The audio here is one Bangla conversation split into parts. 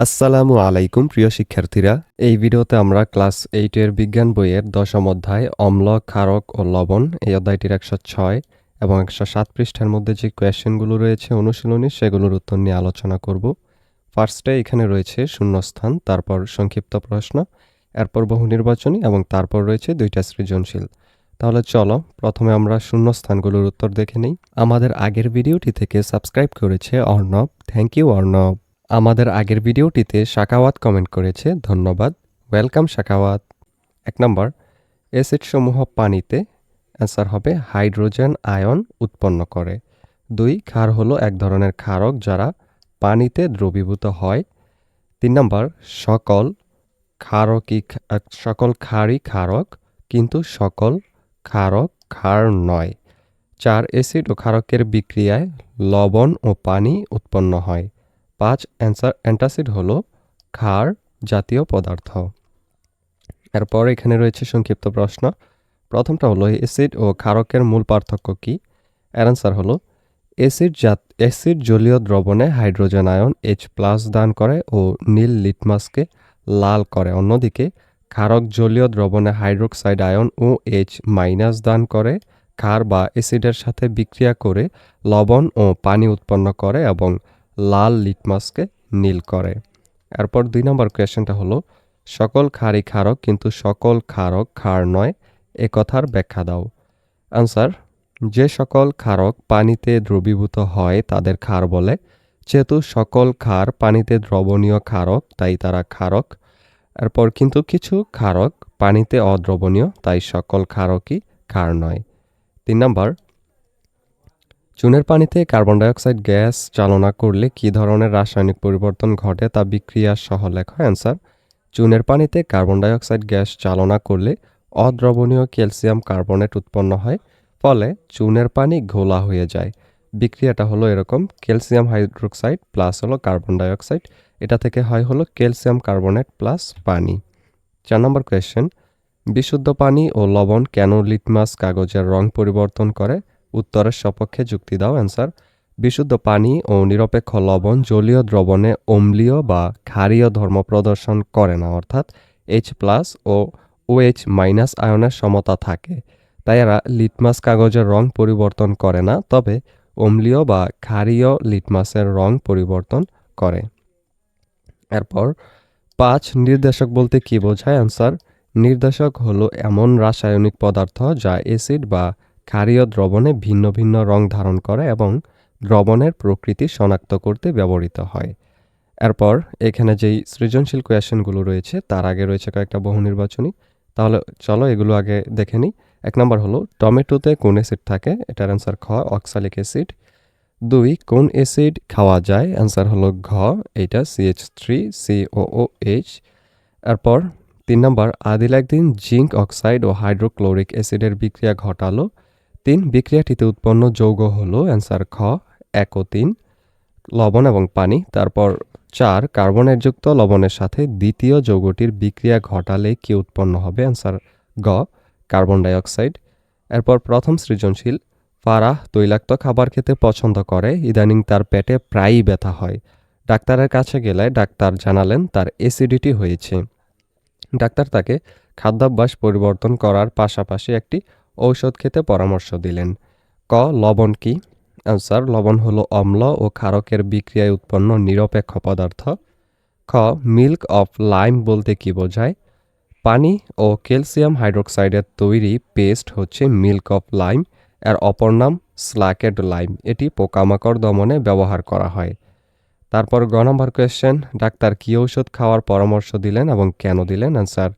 আসসালামু আলাইকুম, প্রিয় শিক্ষার্থীরা। এই ভিডিওতে আমরা ক্লাস এইটের বিজ্ঞান বইয়ের দশম অধ্যায়, অম্ল, ক্ষারক ও লবণ এই অধ্যায়টির একশো ছয় এবং একশো সাত পৃষ্ঠার মধ্যে যে কোয়েশ্চেনগুলো রয়েছে, অনুশীলনী, সেগুলোর উত্তর নিয়ে আলোচনা করব। ফার্স্টে এখানে রয়েছে শূন্যস্থান, তারপর সংক্ষিপ্ত প্রশ্ন, এরপর বহু নির্বাচনী এবং তারপর রয়েছে দুইটা সৃজনশীল। তাহলে চলো, প্রথমে আমরা শূন্যস্থানগুলোর উত্তর দেখে নিই। আমাদের আগের ভিডিওটি থেকে সাবস্ক্রাইব করেছে অর্ণব। Thank you, Arnab. আমাদের আগের ভিডিওটিতে শাকাওয়াত কমেন্ট করেছে, ধন্যবাদ। ওয়েলকাম শাকাওয়াত এক নম্বর অ্যাসিডসমূহ পানিতে অ্যান্সার হবে হাইড্রোজেন আয়ন উৎপন্ন করে। দুই, ক্ষার হলো এক ধরনের ক্ষারক যারা পানিতে দ্রবীভূত হয়। তিন নম্বর সকল ক্ষারকই সকল ক্ষারই ক্ষারক, কিন্তু সকল ক্ষারক ক্ষার নয়। চার অ্যাসিড ও ক্ষারকের বিক্রিয়ায় লবণ ও পানি উৎপন্ন হয়। পাঁচ অ্যান্সার, অ্যান্টাসিড হলো ক্ষার জাতীয় পদার্থ। এরপর এখানে রয়েছে সংক্ষিপ্ত প্রশ্ন। প্রথমটা হলো, অ্যাসিড ও ক্ষারকের মূল পার্থক্য কী? এর অ্যান্সার হলো, অ্যাসিড জাত, অ্যাসিড জলীয় দ্রবণে হাইড্রোজেন আয়ন এইচ প্লাস দান করে ও নীল লিটমাসকে লাল করে। অন্যদিকে, ক্ষারক জলীয় দ্রবণে hydroxide ion O H minus দান করে ক্ষার বা অ্যাসিডের সাথে বিক্রিয়া করে লবণ ও পানি উৎপন্ন করে এবং লাল লিটমাসকে নীল করে। এরপর দুই নম্বর কোয়েশ্চেনটা হলো, সকল ক্ষারই ক্ষারক কিন্তু সকল ক্ষারক ক্ষার নয়, এ কথার ব্যাখ্যা দাও। আনসার যে সকল ক্ষারক পানিতে দ্রবীভূত হয়, তাদের ক্ষার বলে, যেহেতু সকল ক্ষার পানিতে দ্রবণীয় ক্ষারক তাই তারা ক্ষারক এরপর, কিন্তু কিছু ক্ষারক পানিতে অদ্রবণীয়, তাই সকল ক্ষারকই ক্ষার নয়। তিন নম্বর চুনের পানিতে কার্বন ডাইঅক্সাইড গ্যাস চালনা করলে কী ধরনের রাসায়নিক পরিবর্তন ঘটে তা বিক্রিয়া সহ লেখা অ্যান্সার। চুনের পানিতে কার্বন ডাইঅক্সাইড গ্যাস চালনা করলে অদ্রবণীয় ক্যালসিয়াম কার্বনেট উৎপন্ন হয়, ফলে চুনের পানি ঘোলা হয়ে যায়। বিক্রিয়াটা হলো এরকম, ক্যালসিয়াম হাইড্রোক্সাইড প্লাস হলো কার্বন ডাইঅক্সাইড, এটা থেকে হয় হলো ক্যালসিয়াম কার্বনেট প্লাস পানি। চার নম্বর কোয়েশ্চেন, বিশুদ্ধ পানি ও লবণ কেন লিটমাস কাগজের রং পরিবর্তন করে? উত্তরের সপক্ষে যুক্তি দাও অ্যান্সার বিশুদ্ধ পানি ও নিরপেক্ষ লবণ জলীয় দ্রবণে অম্লীয় বা ক্ষারীয় ধর্ম প্রদর্শন করে না, অর্থাৎ এইচ প্লাস ও ওএইচ মাইনাস আয়নের সমতা থাকে। তাই এরা লিটমাস কাগজের রং পরিবর্তন করে না, তবে অম্লীয় বা ক্ষারীয় লিটমাসের রং পরিবর্তন করে। এরপর, পাঁচ, নির্দেশক বলতে কি বোঝায়? অ্যান্সার নির্দেশক হলো এমন রাসায়নিক পদার্থ যা অ্যাসিড বা ক্ষারীয় দ্রবণে ভিন্ন ভিন্ন রং ধারণ করে এবং দ্রবণের প্রকৃতি শনাক্ত করতে ব্যবহৃত হয়। এরপর এখানে যেই সৃজনশীল কোয়েশনগুলো রয়েছে, তার আগে রয়েছে কয়েকটা বহু নির্বাচনী তাহলে চলো এগুলো আগে দেখে নিই। এক নম্বর হলো, টমেটোতে কোন অ্যাসিড থাকে? এটার অ্যান্সার খ, অক্সালিক অ্যাসিড। দুই, কোন অ্যাসিড খাওয়া যায়? অ্যান্সার হলো ঘ, এইটা সিএইচ থ্রি সিওও এইচ। এরপর তিন নম্বর আদিল একদিন জিঙ্ক অক্সাইড ও হাইড্রোক্লোরিক অ্যাসিডের বিক্রিয়া ঘটালো। তিন, বিক্রিয়াটিতে উৎপন্ন যৌগ হলো অ্যান্সার খ এক ও তিন লবণ এবং পানি। তারপর চার, কার্বনের যুক্ত লবণের সাথে দ্বিতীয় যৌগটির বিক্রিয়া ঘটালে কি উৎপন্ন হবে? অ্যান্সার গ, কার্বন ডাইঅক্সাইড। এরপর প্রথম সৃজনশীল, ফারাহ তৈলাক্ত খাবার খেতে পছন্দ করে, ইদানিং তার পেটে প্রায়ই ব্যথা হয়। ডাক্তারের কাছে গেলে ডাক্তার জানালেন তার অ্যাসিডিটি হয়েছে। ডাক্তার তাকে খাদ্যাভ্যাস পরিবর্তন করার পাশাপাশি একটি ঔষধ খেতে পরামর্শ দিলেন। ক, লবণ কি? অ্যান্সার লবণ হলো অম্ল ও ক্ষারকের বিক্রিয়ায় উৎপন্ন নিরপেক্ষ পদার্থ। খ মিল্ক অফ লাইম বলতে কি বোঝায়? পানি ও ক্যালসিয়াম হাইড্রোক্সাইডের তৈরি পেস্ট হচ্ছে মিল্ক অফ লাইম এর অপর নাম স্ল্যাকেড লাইম এটি পোকামাকড় দমনে ব্যবহার করা হয়। তারপর গ নম্বর কোয়েশ্চেন ডাক্তার কী ঔষধ খাওয়ার পরামর্শ দিলেন এবং কেন দিলেন? অ্যান্সার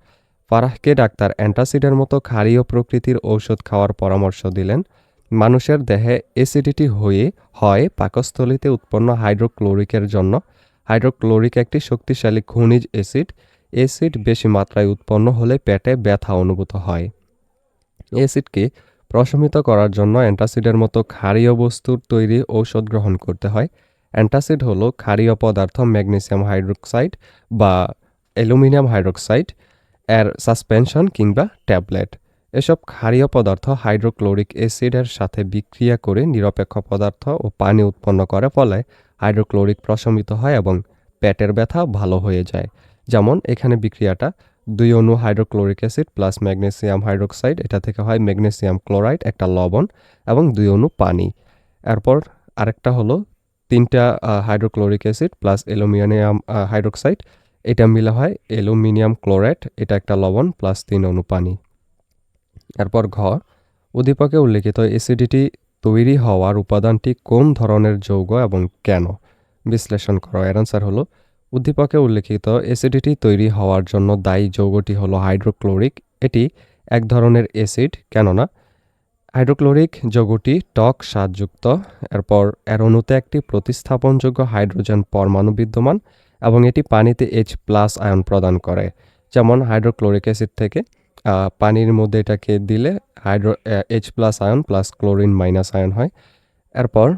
ফারাহকে ডাক্তার অ্যান্টাসিডের মতো ক্ষারীয় প্রকৃতির ঔষধ খাওয়ার পরামর্শ দিলেন। মানুষের দেহে অ্যাসিডিটি হয়ে, হয় পাকস্থলিতে উৎপন্ন হাইড্রোক্লোরিকের জন্য। হাইড্রোক্লোরিক একটি শক্তিশালী খনিজ অ্যাসিড। অ্যাসিড বেশি মাত্রায় উৎপন্ন হলে পেটে ব্যথা অনুভূত হয়। অ্যাসিডকে প্রশমিত করার জন্য অ্যান্টাসিডের মতো ক্ষারীয় বস্তুর তৈরি ঔষধ গ্রহণ করতে হয়। অ্যান্টাসিড হলো ক্ষারীয় পদার্থ ম্যাগনেসিয়াম হাইড্রোক্সাইড বা অ্যালুমিনিয়াম হাইড্রোক্সাইড। এর সাসপেনশন কিংবা ট্যাবলেট। এসব ক্ষারীয় পদার্থ হাইড্রোক্লোরিক অ্যাসিডের সাথে বিক্রিয়া করে নিরপেক্ষ পদার্থ ও পানি উৎপন্ন করে ফলে হাইড্রোক্লোরিক প্রশমিত হয় এবং পেটের ব্যথা ভালো হয়ে যায়। যেমন, এখানে বিক্রিয়াটা দুই অণু hydrochloric acid plus magnesium hydroxide, এটা থেকে হয় ম্যাগনেসিয়াম ক্লোরাইড, একটা লবণ এবং দুই অণু পানি। এরপর আরেকটা হলো তিনটা hydrochloric acid plus aluminium hydroxide এটা মিলে হয় অ্যালুমিনিয়াম ক্লোরাইড, এটা একটা লবণ প্লাস তিন অণু পানি। এরপর ঘ, উদ্দীপকে উল্লেখিত অ্যাসিডিটি তৈরি হওয়ার উপাদানটি কোন ধরনের যৌগ এবং কেন? বিশ্লেষণ করো। এর আনসার হলো, উদ্দীপকে উল্লেখিত অ্যাসিডিটি তৈরি হওয়ার জন্য দায়ী যৌগটি হলো হাইড্রোক্লোরিক এটি এক ধরনের অ্যাসিড কেননা হাইড্রোক্লোরিক যৌগটি টক স্বাদযুক্ত। এরপর এর অণুতে একটি প্রতিস্থাপনযোগ্য হাইড্রোজেন পরমাণু বিদ্যমান। এবং এটি পানিতে এইচ প্লাস আয়ন প্রদান করে, যেমন হাইড্রোক্লোরিক অ্যাসিড থেকে পানির মধ্যে এটাকে দিলে hydro H plus ion plus chlorine minus ion হয়। এরপর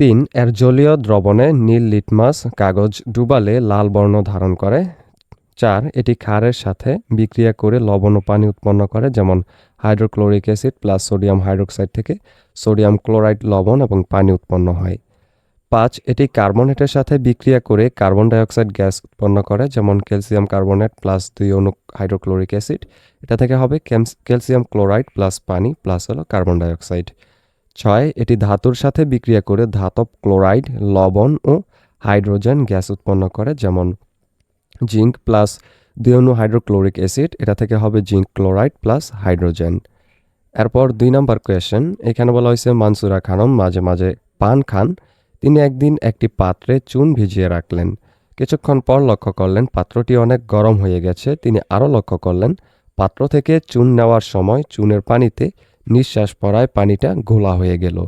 তিন, এর জলীয় দ্রবণে নীল লিটমাস কাগজ ডুবালে লাল বর্ণ ধারণ করে। চার, এটি ক্ষারের সাথে বিক্রিয়া করে লবণ ও পানি উৎপন্ন করে, যেমন hydrochloric acid plus sodium hydroxide থেকে সোডিয়াম ক্লোরাইড লবণ এবং পানি উৎপন্ন হয়। পাঁচ, এটি কার্বনেটের সাথে বিক্রিয়া করে কার্বন ডাইঅক্সাইড গ্যাস উৎপন্ন করে, যেমন ক্যালসিয়াম কার্বনেট প্লাস দুই অণু হাইড্রোক্লোরিক অ্যাসিড। এটা থেকে হবে ক্যালসিয়াম ক্লোরাইড প্লাস পানি প্লাস হলো কার্বন ডাইঅক্সাইড। ছয়, এটি ধাতুর সাথে বিক্রিয়া করে ধাতব ক্লোরাইড, লবণ ও হাইড্রোজেন গ্যাস উৎপন্ন করে, যেমন জিঙ্ক প্লাস দুই অনু হাইড্রোক্লোরিক অ্যাসিড, এটা থেকে হবে জিঙ্ক ক্লোরাইড প্লাস হাইড্রোজেন। এরপর দুই নম্বর কোয়েশ্চেন, এখানে বলা হয়েছে মানসুরা খানম মাঝে মাঝে পান খান। তিনি একদিন একটি পাত্রে চুন ভিজিয়ে রাখলেন। কিছুক্ষণ পর লক্ষ্য করলেন পাত্রটি অনেক গরম হয়ে গেছে। তিনি আরও লক্ষ্য করলেন, পাত্র থেকে চুন নেওয়ার সময় চুনের পানিতে নিঃশ্বাস পড়ায় পানিটা ঘোলা হয়ে গেল।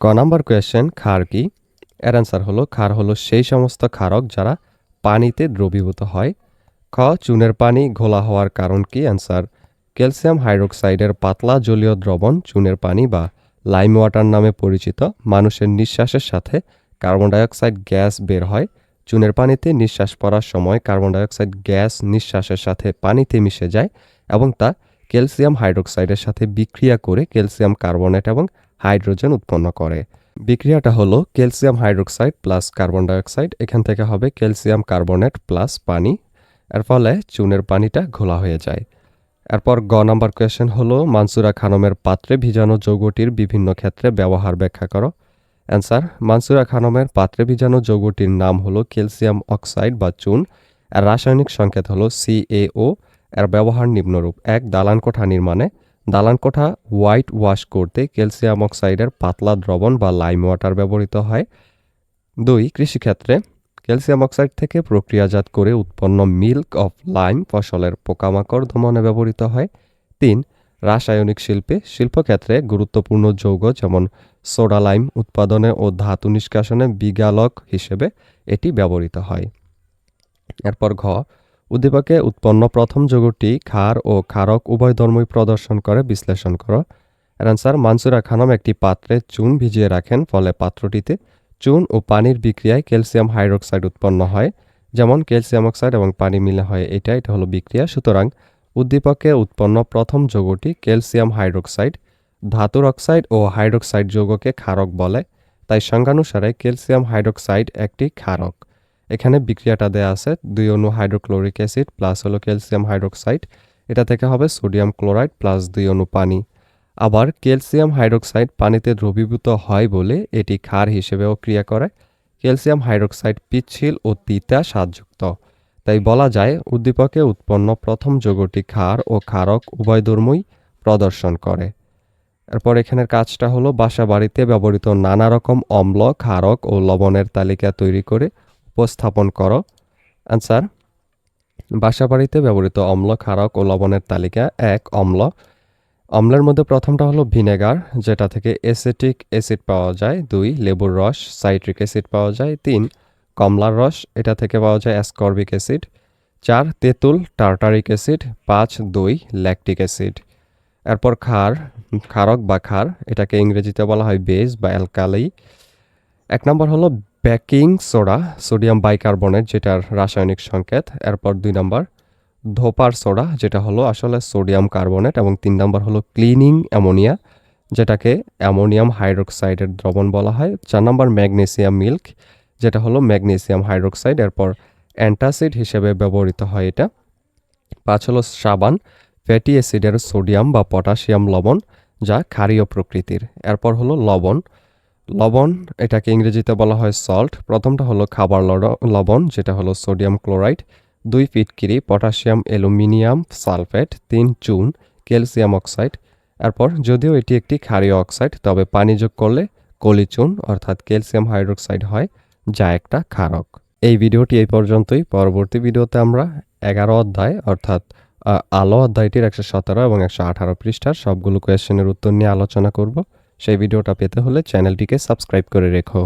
ক নাম্বার কোয়েশ্চেন খার কি? এর অ্যান্সার হলো, ক্ষার হলো সেই সমস্ত ক্ষারক যারা পানিতে দ্রবীভূত হয়। খ, চুনের পানি ঘোলা হওয়ার কারণ কি? অ্যান্সার, ক্যালসিয়াম হাইড্রোক্সাইডের পাতলা জলীয় দ্রবণ চুনের পানি বা লাইম ওয়াটার নামে পরিচিত মানুষের নিঃশ্বাসের সাথে কার্বন ডাইঅক্সাইড গ্যাস বের হয়। চুনের পানিতে নিঃশ্বাস পড়ার সময় কার্বন ডাইঅক্সাইড গ্যাস নিঃশ্বাসের সাথে পানিতে মিশে যায় এবং তা ক্যালসিয়াম হাইড্রোক্সাইডের সাথে বিক্রিয়া করে ক্যালসিয়াম কার্বনেট এবং হাইড্রোজেন উৎপন্ন করে। বিক্রিয়াটা হলো calcium hydroxide plus carbon dioxide, এখান থেকে হবে ক্যালসিয়াম কার্বনেট প্লাস পানি। এর ফলে চুনের পানিটা ঘোলা হয়ে যায়। এরপর গ নাম্বার কোয়েশ্চেন হলো, মানসুরা খানমের পাত্রে ভিজানো যৌগটির বিভিন্ন ক্ষেত্রে ব্যবহার ব্যাখ্যা করো। অ্যান্সার মানসুরা খানমের পাত্রে ভিজানো যৌগটির নাম হলো ক্যালসিয়াম অক্সাইড বা চুন এর রাসায়নিক সংকেত হলো সিএও এর ব্যবহার নিম্নরূপ। এক, দালান কোঠা নির্মাণে। দালান কোঠা হোয়াইট ওয়াশ করতে ক্যালসিয়াম অক্সাইডের পাতলা দ্রবণ বা লাইম ওয়াটার ব্যবহৃত হয়। দুই, কৃষিক্ষেত্রে। ক্যালসিয়াম অক্সাইড থেকে প্রক্রিয়াজাত করে উৎপন্ন মিল্ক অফ লাইম ফসলের পোকামাকড় দমনে ব্যবহৃত হয়। তিন রাসায়নিক শিল্পে শিল্পক্ষেত্রে গুরুত্বপূর্ণ যৌগ যেমন সোডা লাইম উৎপাদনে ও ধাতু নিষ্কাশনে বিগালক হিসেবে এটি ব্যবহৃত হয়। এরপর ঘ, উদ্দীপকে উৎপন্ন প্রথম যৌগটি ক্ষার ও ক্ষারক উভয় ধর্মই প্রদর্শন করে, বিশ্লেষণ করো। এর আনসার মানসুরা খানম একটি পাত্রে চুন ভিজিয়ে রাখেন, ফলে পাত্রটিতে চুন ও পানির বিক্রিয়ায় ক্যালসিয়াম হাইড্রোক্সাইড উৎপন্ন হয়। যেমন ক্যালসিয়াম অক্সাইড এবং পানি মিলে হয়, এটা এটা হলো বিক্রিয়া। সুতরাং উদ্দীপকে উৎপন্ন প্রথম যৌগটি ক্যালসিয়াম হাইড্রোক্সাইড, ধাতুর অক্সাইড ও হাইড্রোক্সাইড যৌগকে ক্ষারক বলে। তাই সংজ্ঞানুসারে ক্যালসিয়াম হাইড্রোক্সাইড একটি ক্ষারক। এখানে বিক্রিয়াটা দেয়া আছে দুই অণু হাইড্রোক্লোরিক অ্যাসিড প্লাস হলো ক্যালসিয়াম হাইড্রোক্সাইড। এটা থেকে হবে সোডিয়াম ক্লোরাইড প্লাস দুই অণু পানি। আবার ক্যালসিয়াম হাইড্রোক্সাইড পানিতে দ্রবীভূত হয় বলে এটি ক্ষার হিসেবেও ক্রিয়া করে। ক্যালসিয়াম হাইড্রোক্সাইড পিচ্ছিল ও তিতা স্বাদযুক্ত। তাই বলা যায়, উদ্দীপকে উৎপন্ন প্রথম যৌগটি ক্ষার ও ক্ষারক উভয় ধর্মই প্রদর্শন করে। এরপর এখানের কাজটা হলো বাসা বাড়িতে ব্যবহৃত নানা রকম অম্ল ক্ষারক ও লবণের তালিকা তৈরি করে উপস্থাপন করো। আনসার বাসা বাড়িতে ব্যবহৃত অম্ল ক্ষারক ও লবণের তালিকা এক, অম্ল। অম্লের মধ্যে প্রথমটা হলো ভিনেগার, যেটা থেকে এসিটিক অ্যাসিড পাওয়া যায়। দুই, লেবুর রস, সাইট্রিক অ্যাসিড পাওয়া যায়। তিন কমলার রস, এটা থেকে পাওয়া যায় অ্যাসকর্বিক অ্যাসিড চার, তেঁতুল টার্টারিক অ্যাসিড পাঁচ, দই ল্যাকটিক অ্যাসিড এরপর খার ক্ষারক বা খার, এটাকে ইংরেজিতে বলা হয় বেজ বা অ্যালকালি এক নম্বর হলো বেকিং সোডা সোডিয়াম বাইকার্বনেট যেটার রাসায়নিক সংকেত। এরপর দুই নম্বর, ধোপার সোডা যেটা হলো আসলে সোডিয়াম কার্বনেট এবং তিন নম্বর হলো ক্লিনিং অ্যামোনিয়া যেটাকে অ্যামোনিয়াম হাইড্রোক্সাইডের দ্রবণ বলা হয়। চার নম্বর ম্যাগনেসিয়াম মিল্ক। যেটা হলো ম্যাগনেসিয়াম হাইড্রোক্সাইড, এরপর অ্যান্টাসিড হিসেবে ব্যবহৃত হয় এটা। পাঁচ হলো সাবান ফ্যাটি অ্যাসিডের সোডিয়াম বা পটাশিয়াম লবণ যা ক্ষারীয় প্রকৃতির। এরপর হলো লবণ। লবণ, এটাকে ইংরেজিতে বলা হয় সল্ট প্রথমটা হলো খাবার লবণ, যেটা হলো সোডিয়াম ক্লোরাইড। দুই ফিটকিরি, পটাশিয়াম, অ্যালুমিনিয়াম সালফেট। তিন, চুন, ক্যালসিয়াম অক্সাইড। এরপর যদিও এটি একটি ক্ষারীয় অক্সাইড, তবে পানি যোগ করলে কলিচুন, অর্থাৎ ক্যালসিয়াম হাইড্রোক্সাইড হয়। যা একটা ক্ষারক। এই ভিডিওটি এই পর্যন্তই। পরবর্তী ভিডিওতে আমরা এগারো অধ্যায়, অর্থাৎ আলো অধ্যায়টির একশো সতেরো এবং একশো আঠারো পৃষ্ঠার সবগুলো কোয়েশ্চেনের উত্তর নিয়ে আলোচনা করব। সেই ভিডিওটা পেতে হলে চ্যানেলটিকে সাবস্ক্রাইব করে রেখো।